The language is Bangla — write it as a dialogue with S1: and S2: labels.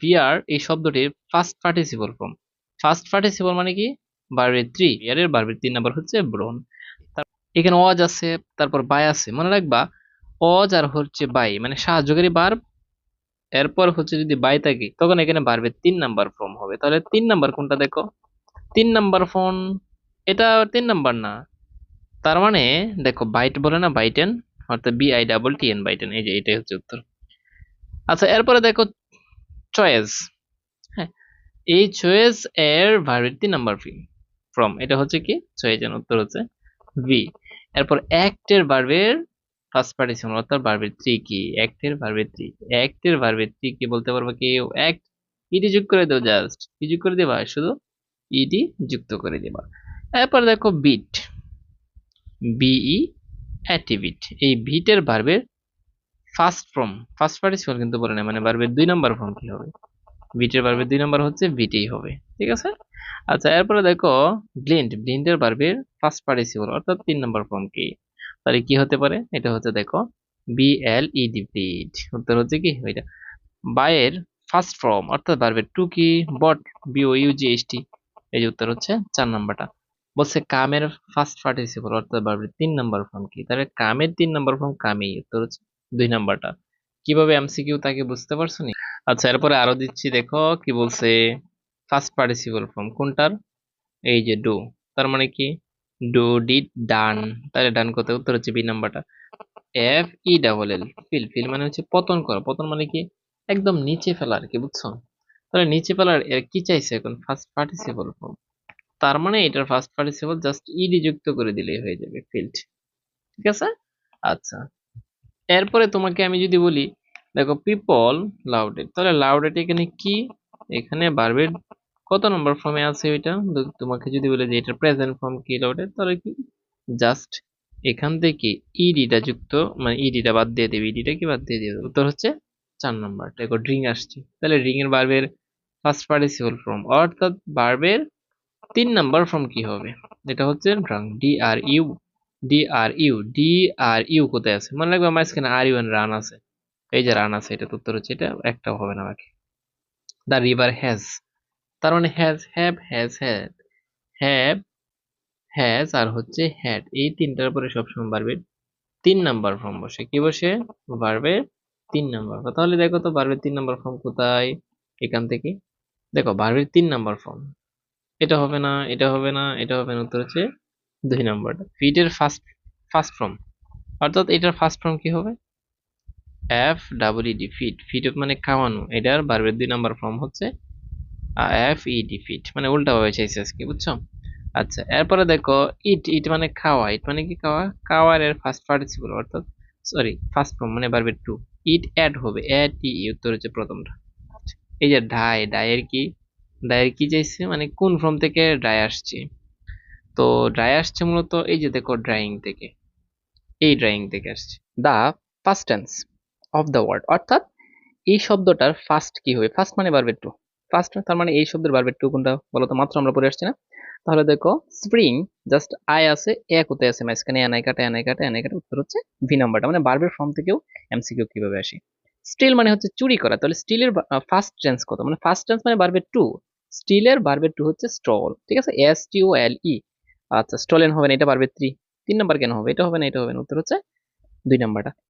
S1: বিয়ার এই শব্দটির first participle form first participle মানে কি? বার্বের থ্রি বিয়ারের বার্বের তিন নাম্বার হচ্ছে ব্রন এখানে অজ আছে, তারপর বাই আছে। মনে রাখবা, অজ আর হচ্ছে বাই মানে সাহায্যকারী বার্ব এরপর হচ্ছে যদি বাই থাকে, তখন এখানে বার্বের তিন নাম্বার ফর্ম হবে। তাহলে তিন নাম্বার কোনটা দেখো? তিন নাম্বার ফর্ম এটা তিন নাম্বার না। তার মানে দেখো বাইট বলে না বাইটেন অর্থাৎ B I double T N bitten এই যে এটাই হচ্ছে উত্তর। আচ্ছা এরপরে দেখো চয়েস। হ্যাঁ এই চয়েস এর ভার্বের নাম্বার ফি ফ্রম এটা হচ্ছে কি? চয়েস এর উত্তর হচ্ছে ভি এরপর অ্যাক্টের ভার্বের ফার্স্ট পার্টিসিপল অর্থাৎ ভার্বের থ্রি কি? অ্যাক্টের ভার্বের থ্রি অ্যাক্টের ভার্বের থ্রি কি বলতে পারব কেউ অ্যাক্ট ইডি যোগ করে দাও জাস্ট কি যোগ করে দেবা? শুধু ইডি যুক্ত করে দেবা। এরপর দেখো বিট বিই অ্যাটিভিট এই বিটের ভার্বের ফার্স্ট ফর্ম ফার্স্ট পার্টিসিপল কিন্তু বলে না মানে ভার্বের দুই নম্বর ফর্ম কি হবে? বিটের ভার্বের দুই নম্বর হচ্ছে বিটেই হবে, ঠিক আছে? আচ্ছা এরপরে দেখো ব্লিন্ড ব্লিন্ডের ভার্বের ফার্স্ট পার্টিসিপল অর্থাৎ তিন নম্বর ফর্ম কি? তাহলে কি হতে পারে? এটা হচ্ছে দেখো B L E D bleed উত্তর হচ্ছে কি? ওইটা। বায়ের ফার্স্ট ফর্ম অর্থাৎ ভার্বের টু কি? Bought B O U G S T এই যে উত্তর হচ্ছে চার নাম্বারটা। বলছে কামের ফার্স্ট পার্টিসিপল অর্থাৎ ভার্বের তিন নাম্বার ফর্ম কি? তাহলে কামের তিন নাম্বার ফর্ম কামেই, উত্তর হচ্ছে দুই নাম্বারটা। কীভাবে এমসিকিউ তাকে বুঝতে পারছ নি? আচ্ছা এরপরে আরও দিচ্ছি, দেখো, কি বলছে ফার্স্ট পার্টিসিপল ফর্ম কোনটার? এই যে ডু তার মানে কি? ডু ডিড ডান তাহলে ডান কত উত্তর হচ্ছে বি নাম্বারটা। F E double L fell fell মানে হচ্ছে পতন করা, পতন মানে কি? একদম নিচে ফেলা আর কি, বুঝছ? তাহলে নিচে ফেলার এর কি চাইছে এখন? ফার্স্ট পার্টিসিপল ফর্ম তার মানে এটার ফার্স্ট পার্টিসিপল জাস্ট ইডি যুক্ত করে দিলেই হয়ে যাবে ফিল্ড ঠিক আছে? আচ্ছা এরপরে তোমাকে আমি যদি বলি, দেখো পিপল লাউডেড তাহলে লাউডেড এখানে কি? এখানে বারবের কত নম্বর ফর্মে আছে ওইটা? তোমাকে যদি বলে যে এটা প্রেজেন্ট ফর্ম কি লাউডেড তাহলে কি? জাস্ট এখান থেকে ইডিটা যুক্ত মানে ইডিটা বাদ দিয়ে দেবে ইডিটা কি বাদ দিয়ে দেবে? উত্তর হচ্ছে চার নম্বর দেখো ড্রিং আসছে। তাহলে রিং এর বার্বের ফার্স্ট পার্টিসিপল ফর্ম অর্থাৎ বার্বের তিন নাম্বার ফর্ম কি হবে? এটা হচ্ছে drank D R U D R U D R U কোথায় আছে? মনে রাখবে আমার স্ক্রিনে আর ইউ এন রান আছে। এই যে রান আছে, এটা উত্তর হচ্ছে, এটা একটাও হবে না বাকি দ্য রিভার হ্যাজ তার মানে has have has had have has আর হচ্ছে হ্যাড এই তিনটার পরে সবসময় বাড়বে তিন নাম্বার ফর্ম বসে। কি বসে? বাড়বে তিন নাম্বার তাহলে দেখো তো, বাড়বে তিন নাম্বার ফর্ম কোথায়? এখান থেকে। দেখো, বাড়বে তিন নাম্বার ফর্ম এটা হবে না, এটা হবে না, এটা হবে না, উত্তর হচ্ছে দুই নাম্বারটা। ফিটের ফার্স্ট ফার্স্ট ফর্ম অর্থাৎ এটার ফার্স্ট ফর্ম কি হবে? F double E D feed মানে খাওয়ানো। এটার বারবের দুই নাম্বার ফর্ম হচ্ছে এফ ইডি ফিট মানে উল্টা ভাবে চাইছে আজকে, বুঝছ? আচ্ছা এরপরে দেখো ইট ইট মানে খাওয়া। ইট মানে কি খাওয়া? খাওয়ার এর ফার্স্ট পার্টিসিপল অর্থাৎ সরি ফার্স্ট ফর্ম মানে বারবের টু ইট অ্যাড হবে। অ্যাড টি উত্তর হচ্ছে প্রথমটা। এই যে ডাই ডায়ের কি? ডায়ের কি চাইছে? মানে কোন ফর্ম থেকে ডাই আসছে? তো ড্রাই আসছে মূলত এই যে দেখো ড্রাইং থেকে। এই ড্রাইং থেকে আসছে। The first tense of the word অর্থাৎ এই শব্দটার ফার্স্ট কি হবে? ফার্স্ট মানে বারবের টু ফার্স্ট তার মানে এই শব্দের বারবের টু কোনটা? বলতো মাত্র আমরা পড়ে আসছি না। তাহলে দেখো স্প্রিং জাস্ট আই আছে এ কোথায় আছে, মাঝখানে এনআই কাটা এনআই কাটা এনআই কাটা, উত্তর হচ্ছে ভি নাম্বারটা মানে বারবের ফর্ম থেকেও এমসিকিউ কীভাবে আসে? স্টিল মানে হচ্ছে চুরি করা। তাহলে স্টিলের ফার্স্ট টেন্স কত? মানে ফার্স্ট টেন্স মানে বারবের টু স্টিলের বারবের টু হচ্ছে স্টল ঠিক আছে? এস টি এল ই আচ্ছা স্টলেন হবে না, এটা পারবে থ্রি তিন নাম্বার কেন হবে? এটা হবে না, এটা হবে না। উত্তর হচ্ছে দুই নাম্বারটা